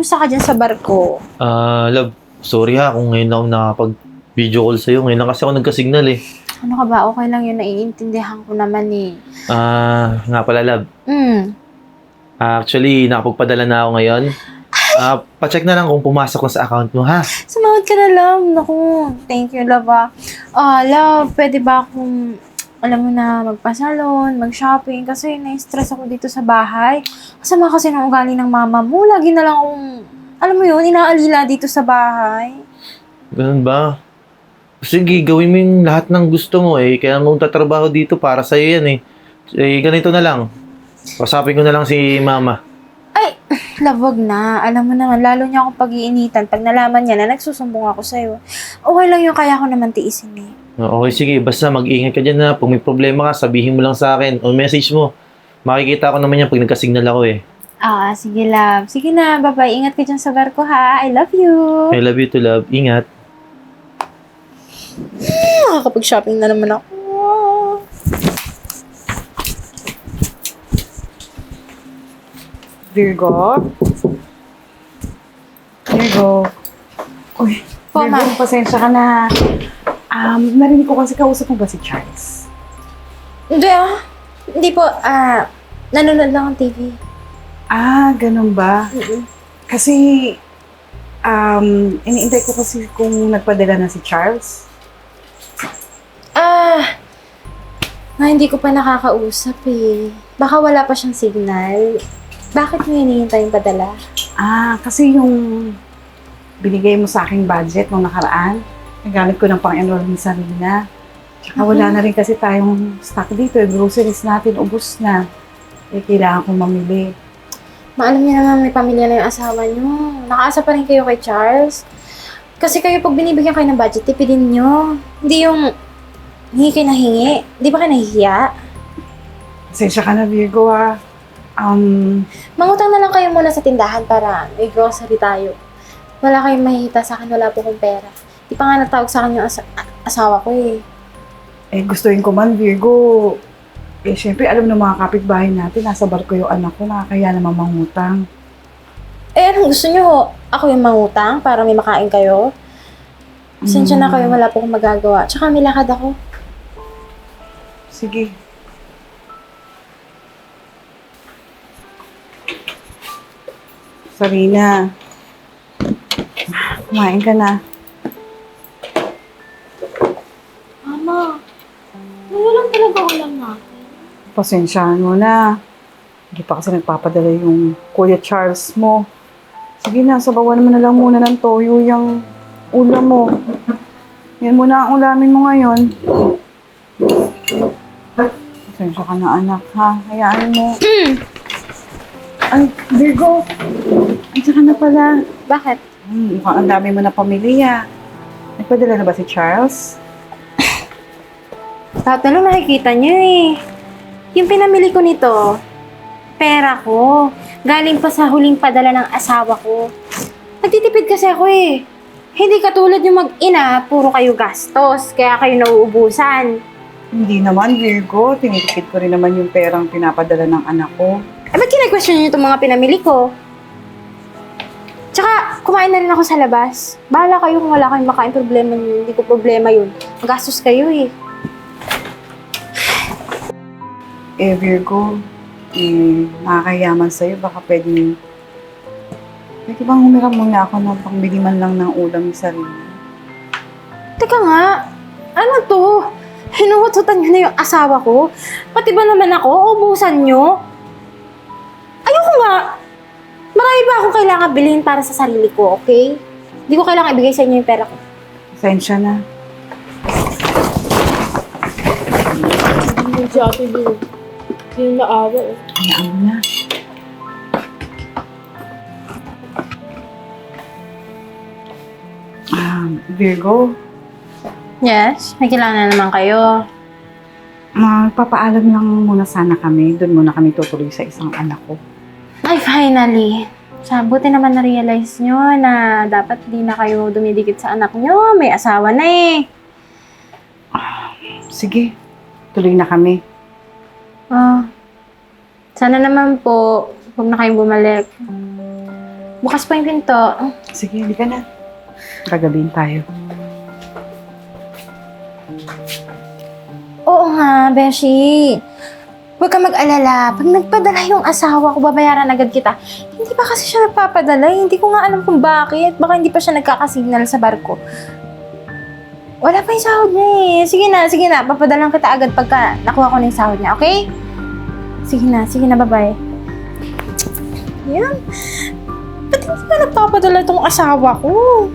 kumusta ka dyan sa barko? Ah, love, sorry ha kung ngayon ako nakapag-video call sa'yo. Ngayon lang kasi ako nagka-signal eh. Ano ka ba? Okay lang yun, naiintindihan ko naman eh. Ah, nga pala love. Hmm. Ah, actually, nakapagpadala na ako ngayon. Ah, pa-check na lang kung pumasok na sa account mo ha. Sumahod ka na lang. Naku, thank you, love ah. Ah, love, pwede ba akong, alam mo na, magpasalon, mag-shopping, kasi na-stress ako dito sa bahay. Kasama kasi ng ugali ng mama mo. Lagi na lang akong, alam mo yun, inaalila dito sa bahay. Ganun ba? Sige, gawin mo yung lahat ng gusto mo eh. Kaya mo tatrabaho dito para sa'yo yan eh. Eh, ganito na lang. Pasapin ko na lang si mama. Ay, wag na. Alam mo naman, lalo niya akong pag-iinitan pag nalaman niya na nagsusumbong ako sa'yo. Okay lang yun, kaya ko naman tiisin eh. Okay, sige. Basta mag-ingat ka dyan na. Pag may problema ka, sabihin mo lang sa akin. O message mo. Makikita ko naman yan pag nagka-signal ako eh. Ah, sige love. Sige na, bye-bye. Ingat ka dyan sa barko ha. I love you. I love you to love. Ingat. Nakakapag-shopping na naman ako. Virgo? Virgo? Uy, Po, Virgo, ma'am. pasensya ka na. Um, narinig ko kasi kausap mo ba si Charles? Hindi ah. Hindi po, ah, nanonood lang ang TV. Ah, ganun ba? Kasi, um, iniintay ko kasi kung nagpadala na si Charles. Ah, nga hindi ko pa nakakausap eh. Baka wala pa siyang signal. Bakit mo hinihintay yung padala? Ah, kasi yung binigay mo sa aking budget nung nakaraan, nagamit ko ng pang-enroll ni Sarina. Tsaka wala na rin kasi tayong stock dito. Yung groceries natin, ubus na. Eh, kailangan kong mamili. Maalam niyo naman may pamilya na yung asawa niyo. Nakaasa pa rin kayo kay Charles. Kasi kayo pag binibigyan kayo ng budget, tipidin niyo. Hindi yung hingi kayo na hingi. Di ba kayo nahihiya? Pasensya ka na, Virgo, ah. Um, Mangutang na lang kayo muna sa tindahan para may grocery tayo. Wala kayong mahihita sa akin, wala po kong pera. Di pa nga natawag sa akin yung asa- asawa ko eh. eh, gustuin ko man, Virgo. Eh, syempre, alam ng mga kapitbahay natin, nasa barko yung anak ko, nakakaya naman mangutang. Eh, anong gusto nyo? Ako yung mangutang para may makain kayo? Pasensya na kayo, wala po akong magagawa. Tsaka may lakad ako. Sige. Sarina. Kumain ka na. Pasensyahan mo na. Hindi pa kasi nagpapadala yung Kuya Charles mo. Sige na, sabawan mo na lang muna ng toyo yung ulam mo. Yan muna ang ulamin mo ngayon. Pasensya ka na anak ha. Hayaan mo. Ay, Virgo. Andiyan ka na pala. Bakit? Hmm, mukhang ang dami mo na pamilya. Nagpadala na ba si Charles? Lang nakikita niyo eh. Yung pinamili ko nito, pera ko. Galing pa sa huling padala ng asawa ko. Nagtitipid kasi ako eh. Hindi katulad yung mag-ina, puro kayo gastos, kaya kayo nauubusan. Hindi naman, Virgo. Tinitipid ko rin naman yung perang pinapadala ng anak ko. Eh, ba't kine-question niyo itong mga pinamili ko? Tsaka, kumain na rin ako sa labas. Bahala kayo kung wala kayong makain problema niyo. Hindi ko problema yun. Gastos kayo eh. Eh, Virgo, eh, nakakayaman sa'yo. Baka pwede... Pwede bang humiram muna ako ng pangbili man lang ng ulam ni Sarina? Teka nga, ano to? Hinuhututan niyo na yung asawa ko? Pati ba naman ako? Ubusan niyo? Ayoko nga. Marami ba akong kailangan bilhin para sa sarili ko, okay? Hindi ko kailangan ibigay sa inyo yung pera ko. Pasensya na. Hindi Ate Bill. Hindi naawa eh. Hayaan mo na. Ah, Virgo, Yes, may kailangan naman kayo. magpapaalam lang muna sana kami. Doon muna kami tutuloy sa isang anak ko. Ay, finally. Sa buti naman na-realize nyo na dapat di na kayo dumidikit sa anak nyo. May asawa na eh. Sige, tuloy na kami. Ah, sana naman po, huwag na kayong bumalik. Bukas pa yung pinto. Sige, hindi ka na. Gagabihin tayo. Oo nga, Beshi. Huwag ka mag-alala. Pag nagpadala yung asawa ko, babayaran agad kita. Hindi pa kasi siya nagpapadala. Hindi ko nga alam kung bakit. Baka hindi pa siya nagkakasignal sa barko. Wala pa yung sahod niya eh. Sige na, sige na. Papadalang kita agad pagka nakuha ko na yung sahod niya, okay? Sige na, sige na, bye-bye. Yan. Ba't hindi pa nagpapadala itong asawa ko?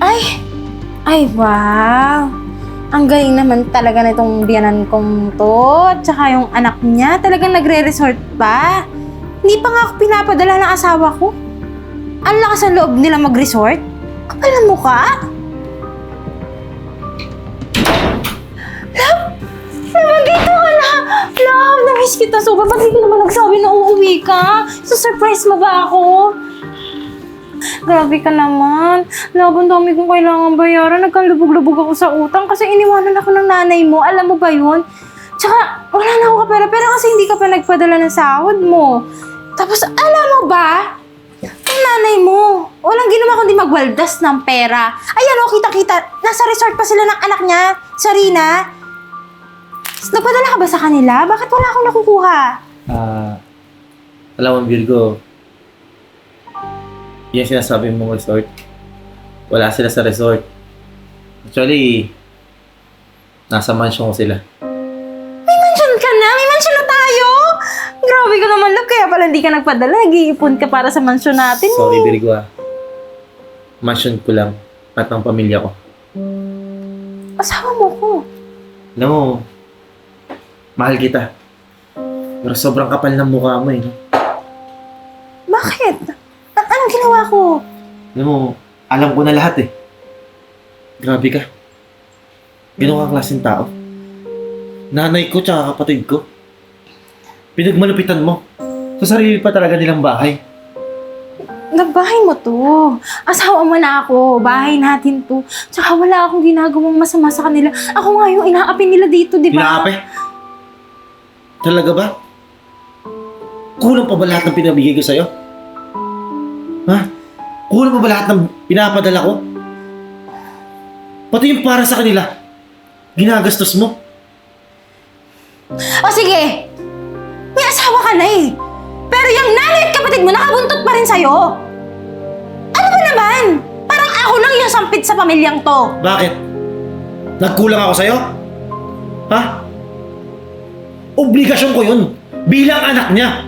Ay! Ay, wow! Ang galing naman talaga nitong biyanan kong to. Tsaka yung anak niya, talagang nagre-resort pa. Hindi pa nga ako pinapadala ng asawa ko. Ang lakas ang loob nila mag-resort. Kapal na mukha. Love! Naman dito na! Love, na-miss kita so. Ba't di ka naman nagsabi na uuwi ka? So, surprise mo ba ako? Grabe ka naman. Love, ang dami kong kailangan bayaran. Nagkalubog-lubog ako sa utang kasi iniwanan ako ng nanay mo. Alam mo ba yun? Tsaka, wala na ako kapera. Pero kasi hindi ka pa nagpadala ng sahod mo. Tapos, alam mo ba? Ang nanay mo, walang ginawa kundi magwaldas ng pera. Ayan o, kita-kita. Nasa resort pa sila ng anak niya, sa Rina. Nagpadala ka ba sa kanila? Bakit wala akong nakukuha? Ah, alam mo, Virgo, yung sinasabi mong resort, wala sila sa resort. Actually, nasa mansion ko sila. May mansion ka na? May mansion na tayo? Grabe ka naman, love. Kaya pala hindi ka nagpadala. Nag-iipon ka para sa mansion natin. eh. Sorry, Virgo ah. Mansion ko lang at ng pamilya ko. Asawa mo ko. Alam mo, mahal kita. Pero sobrang kapal ng mukha mo eh. no? Bakit? A- anong ginawa ko? Alam mo, alam ko na lahat eh. Grabe ka. Ganun kang klaseng tao. Nanay ko tsaka kapatid ko. Pinagmalupitan mo. Sa sarili pa talaga nilang bahay. Nabahay mo to. Asawa mo na ako. Bahay natin to. Tsaka wala akong ginagawang masama sa kanila. Ako nga yung inaapi nila dito, di ba? Pinaape? Talaga ba? Kulang pa ba lahat ng pinabigay ko sa'yo? Ha? Kulang pa ba lahat ng pinapadala ko? Pati yung para sa kanila, ginagastos mo. O sige! May asawa ka na eh. Pero yung nanay at kapatid mo nakabuntot pa rin sa'yo. Ano ba naman? Parang ako lang yung sampit sa pamilyang to. Bakit? Nagkulang ako sa'yo? Ha? Obligasyon ko yun bilang anak niya.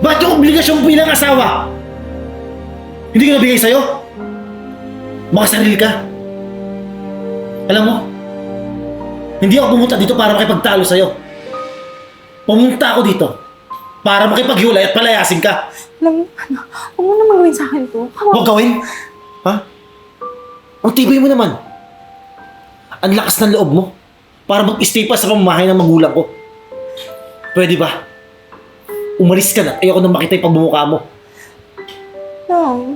Bakit yung obligasyon bilang asawa? Hindi ko nabigay sa'yo? Makasarili ka. Alam mo, hindi ako pumunta dito para makipagtalo sa'yo. Pumunta ako dito para makipaghiwalay at palayasin ka. Alam mo, ano, huwag mo naman gawin sa akin to. Huwag gawin. Ha? Ang tibay mo naman. Ang lakas ng loob mo. Para mag-stay pa sa pamamahay ng magulang ko. Pwede ba? Umalis ka na. Ayoko na makita yung pagbumukha mo. No.